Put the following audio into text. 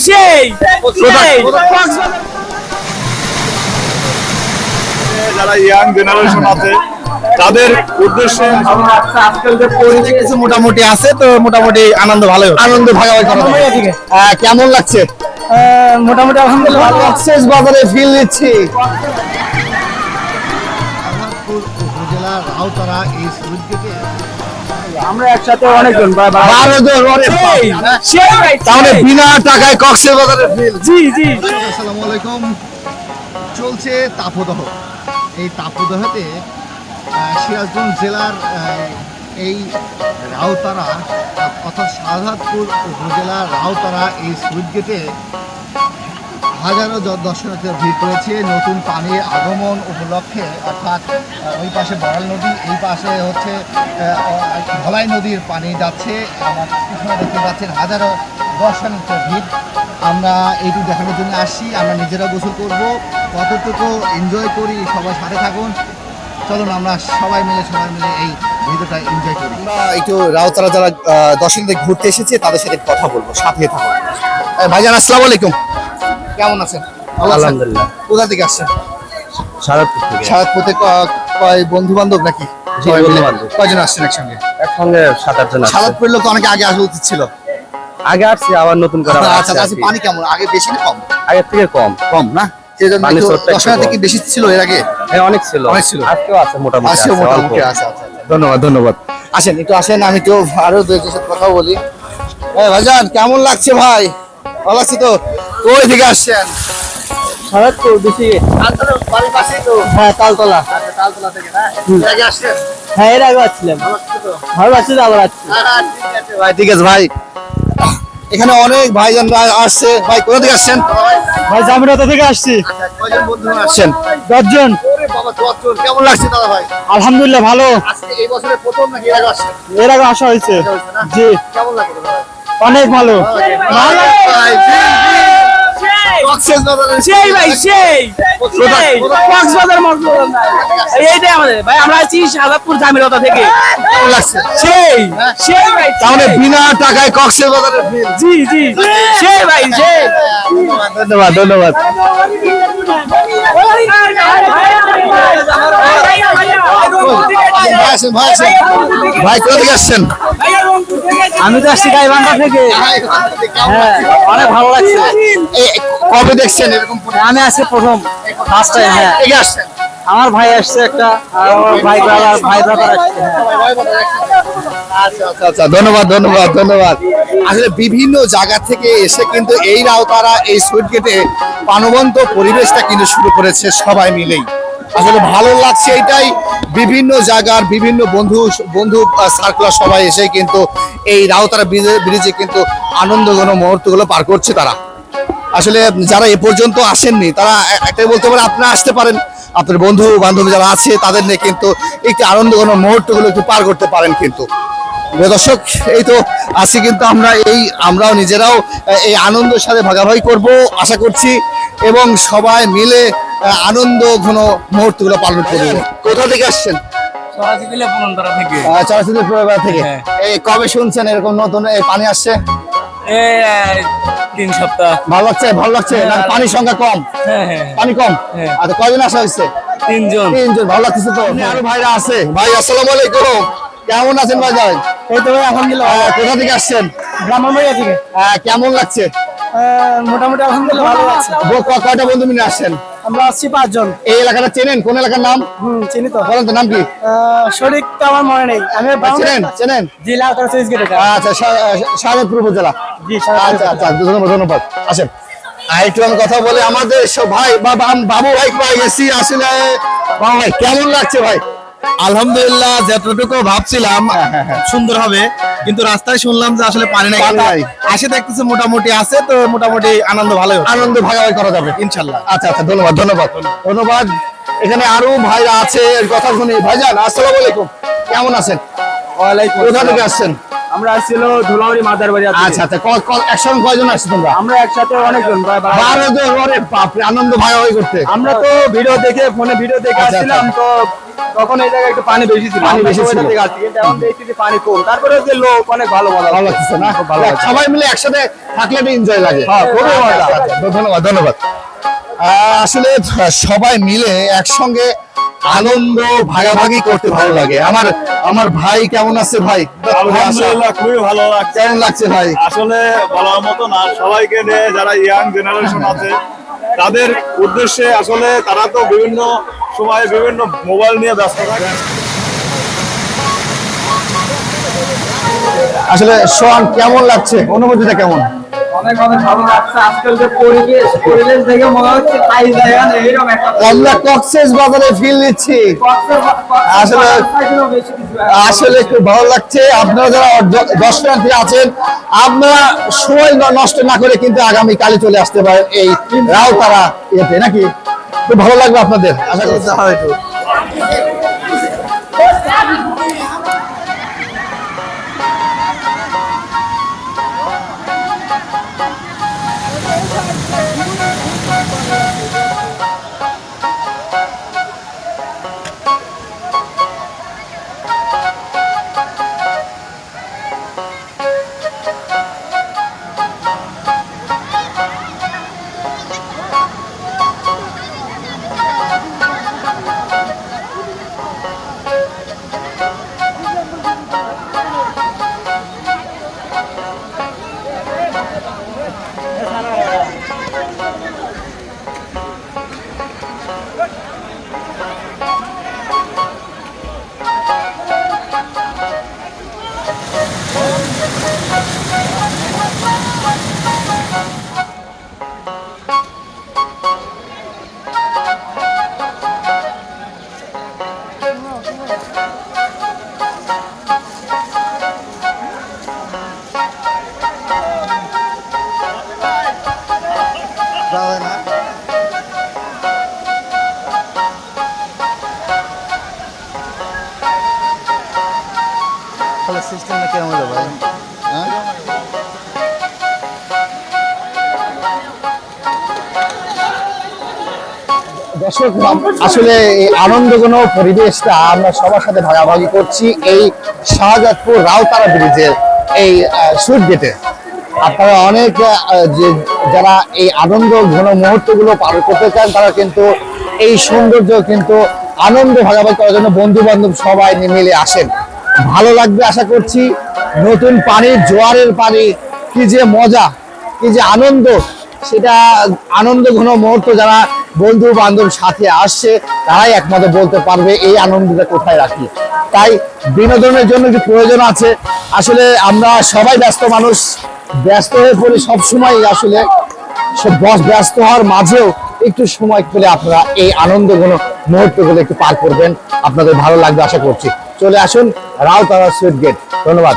সেই সেই যারা ইয়াং জেনারেশন আছে তাদের উদ্দেশ্যে কিছু মোটামুটি আছে তো মোটামুটি আনন্দ ভালো আনন্দ ভাগাভাগি করা আহ, কেমন লাগছে? মোটামুটি আলহামদুলিল্লাহ ভালো। কক্সেস বাজারে ফিল নিচ্ছি। আহমদপুর উপজেলার রাউতারা এই আমরা একসাথে অনেকজন বারো জন অনেক তাহলে বিনা টাকায় কক্সেস জি জি। আসসালামু আলাইকুম। চলছে তাপদাহ। এই তাপদাহতে সিরাজগঞ্জ জেলার এই রাউতারা অর্থাৎ শাহজাদপুর উপজেলার রাউতারা এই সুইট গেটে হাজারো দর্শনার্থীরা ভিড় করেছে। নতুন পানির আগমন উপলক্ষে, অর্থাৎ ওই পাশে বড়াল নদী, এই পাশে হচ্ছে ধলাই নদীর পানি যাচ্ছে। আমার পিছনে দেখতে পাচ্ছেন হাজারো দর্শনার্থীর ভিড়। আমরা এইটু দেখানোর জন্য আসছি। আমরা নিজেরা গোসল করব। কতটুকু এনজয় করি সবাই সাথে থাকুন। চলুন, আমরা সবাই মিলে সবাই মিলে এই ভিডিওটা এনজয় করি। আমরা একটু রাউতারা যারা দর্শকদের ঘুরতে এসেছে, তাদের সাথে কথা বলব, সাথে থাকুন। ভাইজান, আসসালামু আলাইকুম। কেমন আছেন? আলহামদুলিল্লাহ। কোথা থেকে আসছেন? সারাপুর থেকে। সারাতপুরে কয় বন্ধু বান্ধব নাকি। কয়জন আসছেন একসঙ্গে? একসঙ্গে সাত আছে লোক অনেকে আগে আসা উচিত ছিল আগে আসছি আবার নতুন করে আচ্ছা আচ্ছা পানি কেমন? আগে বেশি না কম? আগের থেকে কম। কম না? সেজন্য। বেশি ছিল এর আগে? হ্যাঁ অনেক ছিল। অনেক ছিল। আজকেও আছে মোটামুটি আছে, মোটামুটি অল্প। আচ্ছা আচ্ছা। ধন্যবাদ ধন্যবাদ। আসেন একটু আসেন আমি একটু আরও একজনের সাথে কথা বলি। ভাইজান কেমন লাগছে ভাই? ভালো লাগছে তো? কই থেকে আসছেন? সারাত্তর বেশি হ্যাঁ তালতলা। আচ্ছা তালতলা থেকে না? এর আগে আসছেন? হ্যাঁ এর আগে আসছিলাম। ভালো লাগছে তো? আবার আসছি ভাই ঠিক আছে ভাই। এখানে অনেক ভাইজানরা আসছে। ভাই কোথা থেকে আসছেন? ভাই জামিরতা থেকে আসছি। আসছেন? দশজন। ওরে বাবা দশজন কেমন লাগছে দাদা ভাই? আলহামদুলিল্লাহ ভালো। এই বছরের প্রথম নাকি এর আগে আসছেন? এর আগে আসা হয়েছে। জি। কেমন লাগে অনেক ভালো। ভাই, বাজারের সেই ভাই সেই? কক্সবাজার এইটাই আমাদের ভাই আমরা আছি শাহজাদপুর জামিরতা থেকে। সেই সেই ভাই। তাহলে বিনা টাকায় কক্সেস বাজারে জি জি। সেই ভাই সেই ধন্যবাদ ধন্যবাদ। ভাই কোথা থেকে আসছেন? আমি তো আসছি গাইবান্ধা থেকে। হ্যাঁ অনেক ভালো লাগছে। কবে দেখছেন এরকম আমি আসছি প্রথম ফার্স্ট টাইম হ্যাঁ। আসছেন আমার ভাই আসছে একটা আর আমার ভাই ব্রাদার ভাই ব্রাদার আসছে। আচ্ছা আচ্ছা ধন্যবাদ ধন্যবাদ ধন্যবাদ। আসলে বিভিন্ন জায়গা থেকে এসে কিন্তু এই এই সুইট গেটে প্রাণবন্ত পরিবেশটা কিন্তু শুরু করেছে সবাই মিলেই। আসলে ভালো লাগছে এটাই। বিভিন্ন জায়গার বিভিন্ন বন্ধু বন্ধু সার্কুলার সবাই এসে কিন্তু এই রাউতারা ব্রিজে ব্রিজে কিন্তু আনন্দঘন মুহূর্তগুলো পার করছে তারা। আসলে যারা এ পর্যন্ত আসেননি তারা একটাই বলতে পারে আপনারা আসতে পারেন। আপনার বন্ধু বান্ধবী যারা আছে তাদের নিয়ে কিন্তু একটি আনন্দঘন মুহূর্তগুলো একটু পার করতে পারেন কিন্তু। দর্শক এই তো আজকে কিন্তু আমরা এই আমরাও নিজেরাও এই আনন্দের সাথে ভাগাভাগি করব আশা করছি এবং সবাই মিলে আনন্দ ঘন মুহূর্তগুলো পালন করব। কোথা থেকে আসছেন? থেকে। হ্যাঁ। কবে শুনছেন এরকম নতুন এই পানি আসছে? তিন সপ্তাহ। ভালো লাগছে ভালো লাগছে। পানির সংখ্যা কম। হ্যাঁ হ্যাঁ পানি কম? হ্যাঁ। আচ্ছা কয়জন আসা হয়েছে? তিনজন। তিনজন ভালো লাগতেছে তো? আরও ভাইরা আছে। ভাই আসসালামু আলাইকুম। কেমন আছেন ভাই ভাই? এই তো এখন আলহামদুলিল্লাহ কোথা থেকে আসছেন? ব্রাহ্মণবাড়িয়া থেকে। কেমন লাগছে? মোটামুটি আলহামদুলিল্লাহ ভালো লাগছে কয়টা বন্ধু মিলে আসছেন? আমরা আসছি পাঁচজন। এই এলাকাটা চেনেন? কোন এলাকার নাম? হুম চিনি তো। বলেন তো নাম কি? শরীর তো আমার মনে নেই। আমি চেনেন চেনেন? সুইচ গেটে আচ্ছা শাহজাদপুর উপজেলা। জি আচ্ছা আচ্ছা ধন্যবাদ ধন্যবাদ। আসেন। আরেকটু আমি কথা বলে আমাদের সব ভাই বাবু ভাই ভাই এসি আসলে বাবু ভাই কেমন লাগছে ভাই? আলহামদুলিল্লাহ যতটুকু ভাবছিলাম সুন্দর হবে কিন্তু রাস্তায় শুনলাম যে আসলে পানি নাই। আসে দেখতেছে মোটামুটি আছে তো মোটামুটি আনন্দ ভালো। আনন্দ ভাগাভাগি করা যাবে। ইনশাল্লাহ। আচ্ছা আচ্ছা ধন্যবাদ ধন্যবাদ। ধন্যবাদ। এখানে আরও ভাইরা আছে কথা শুনি। ভাইজান আসসালামু আলাইকুম। কেমন আছেন? কোথা থেকে আসছেন? আমরা আসছিল ধুলাউড়ি মাদার বাড়ি আচ্ছা আচ্ছা একসঙ্গে কয়জন আসছো তোমরা? আমরা একসাথে অনেকজন বারো- জন। ওরে বাপরে আনন্দ ভাগাভাগি করতে। আমরা তো ভিডিও দেখে ফোনে ভিডিও দেখে আচ্ছা, আসছিলাম তো তখন এই জায়গায় একটু পানি বেশি ছিল। পানি বেশি ছিল। থেকে কিন্তু এখন দেখছি যে পানি কম। তারপরে যে লোক অনেক ভালো ভালো ভালো লাগছে না? ভালো সবাই মিলে একসাথে থাকলে এনজয় লাগে। হ্যাঁ, খুবই মজা। আচ্ছা, আচ্ছা, ধন্যবাদ ধন্যবাদ। আসলে সবাই মিলে একসঙ্গে আনন্দ ভাগাভাগি করতে ভালো লাগে। আমার আমার ভাই কেমন আছে ভাই? আলহামদুলিল্লাহ খুবই ভালো লাগছে। কেমন লাগছে ভাই? আসলে বলার মতো না সবাইকে নিয়ে যারা ইয়াং জেনারেশন আছে তাদের উদ্দেশ্যে আসলে তারা তো বিভিন্ন সময় বিভিন্ন মোবাইল নিয়ে ব্যস্ত থাকে। আসলে সোহান কেমন লাগছে? অনুভূতিটা কেমন? আমরা কক্সেস বাজারে ফিল নিচ্ছি। আসলে- আসলে খুব ভালো লাগছে। আপনারা যারা দর্শনার্থী আছেন আপনারা সময় ন- নষ্ট না করে কিন্তু আগামী কালে চলে আসতে পারেন এই রাও তারা ইয়েতে নাকি? খুব ভালো লাগবে আপনাদের। আশা করছি। হয়তো ভাই দর্শক, আসলে এই আনন্দঘন পরিবেশটা আমরা সবার সাথে ভাগাভাগি করছি এই শাহজাদপুর রাউতারা ব্রিজের এই সুট গেটে। আপনারা অনেক যে যারা এই আনন্দ ঘন মুহূর্তগুলো পার করতে চান, তারা কিন্তু এই সৌন্দর্য কিন্তু আনন্দ ভাগাভাগি করার জন্য বন্ধু বান্ধব সবাই মিলে আসেন। ভালো লাগবে আশা করছি। নতুন পানি, জোয়ারের পানি, কি যে মজা, কি যে আনন্দ। সেটা আনন্দ ঘন মুহূর্ত যারা বন্ধু বান্ধব সাথে আসছে, তারাই একমাত্র বলতে পারবে এই আনন্দটা কোথায় রাখি। তাই বিনোদনের জন্য কি প্রয়োজন আছে। আসলে আমরা সবাই ব্যস্ত মানুষ, ব্যস্ত হয়ে পড়ি সবসময় আসলে। ব্যস্ত হওয়ার মাঝেও একটু সময় পেলে আপনারা এই আনন্দ ঘন মুহূর্তগুলো একটু পার করবেন। আপনাদের ভালো লাগবে আশা করছি। চলে আসুন রাউতারা সুইট গেট। ধন্যবাদ।